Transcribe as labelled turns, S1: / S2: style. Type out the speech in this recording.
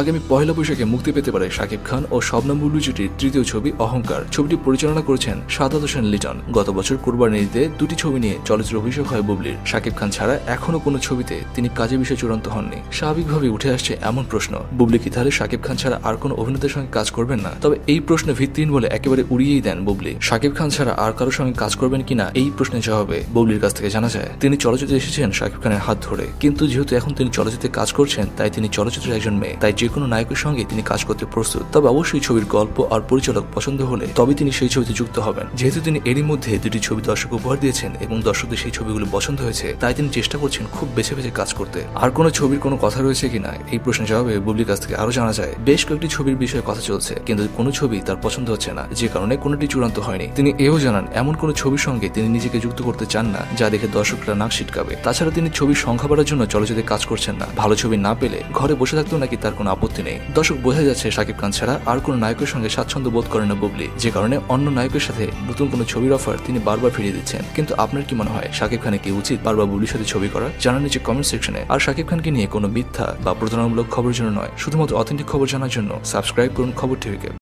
S1: আগামী পহেলা বৈশাখে মুক্তি পেতে পারে শাকিব খান ও শবনম বুবলি জুটির তৃতীয় ছবি অহংকার। ছবিটি পরিচালনা করেছেন সাদাত হোসেন লিটন। গত বছর কোরবানি ঈদে দুটি ছবি নিয়ে চলচ্চিত্র অভিষেক হয় বুবলির। শাকিব খান ছাড়া এখনও কোনো ছবিতে তিনি কাজে বিষয়ে চূড়ান্ত হননি। স্বাভাবিকভাবে উঠে আসছে এমন প্রশ্ন। বুবলি কি তাহলে শাকিব খান ছাড়া আর কোনো অভিনেতার সঙ্গে কাজ করবেন না? তবে এই প্রশ্নে ভিত্তিহীন বলে একেবারে উড়িয়েই দেন বুবলি। শাকিব খান ছাড়া আর কারোর সঙ্গে কাজ করবেন কিনা এই প্রশ্নের জবাবে বুবলির কাছ থেকে জানা যায়, তিনি চলচ্চিত্রে এসেছেন শাকিব খানের হাত ধরে। কিন্তু যেহেতু এখন তিনি চলচ্চিত্রে কাজ করছেন, তাই তিনি চলচ্চিত্রের একজন মেয়ে। তাই যে কোনো নায়কের সঙ্গে তিনি কাজ করতে প্রস্তুত, তবে অবশ্যই ছবির গল্প আর পরিচালক পছন্দ হলে তবে তিনি সেই ছবিতে যুক্ত হবেন। যেহেতু তিনি এরই মধ্যে দুটি ছবি দর্শক উপহার দিয়েছেন এবং দর্শকদের সেই ছবিগুলো পছন্দ হয়েছে, তাই তিনি চেষ্টা করছেন খুব বেছে বেছে কাজ করতে। আর কোনো ছবির কোনো কথা রয়েছে কিনা, এই প্রশ্নের জবাবে বুবলির কাছ থেকে আরও জানা যায়, বেশ কয়েকটি ছবির বিষয়ে কথা চলছে, কিন্তু কোনো ছবি তার পছন্দ হচ্ছে না, যে কারণে কোনোটি চূড়ান্ত হয়নি। তিনি এও জানান, এমন কোনো ছবির সঙ্গে তিনি নিজেকে যুক্ত করতে চান না, যা দেখে দর্শকরা নাক ছিটকাবে। তাছাড়া তিনি ছবির সংখ্যা বাড়ার জন্য চলচ্চিত্রে কাজ করছেন না। ভালো ছবি না পেলে ঘরে বসে থাকতেও নাকি তার কোনো আপত্তি নেই। দর্শক বোঝা যাচ্ছে শাকিব খান ছাড়া আর কোন নায়কের সঙ্গে স্বাচ্ছন্দ্য বোধ করেন না বুবলি, যে কারণে অন্য নায়কের সাথে নতুন কোন ছবির অফার তিনি বারবার ফিরিয়ে দিচ্ছেন। কিন্তু আপনার কি মনে হয় শাকিব খানের কি উচিত বারবার বুবলির সাথে ছবি করা জানান নিচে কমেন্ট সেকশনে আর শাকিব খানকে নিয়ে কোনো মিথ্যা বা প্রতারণামূলক খবর জন্য নয়, শুধুমাত্র অথেন্টিক খবর জানার জন্য সাবস্ক্রাইব করুন খবর টিভিকে।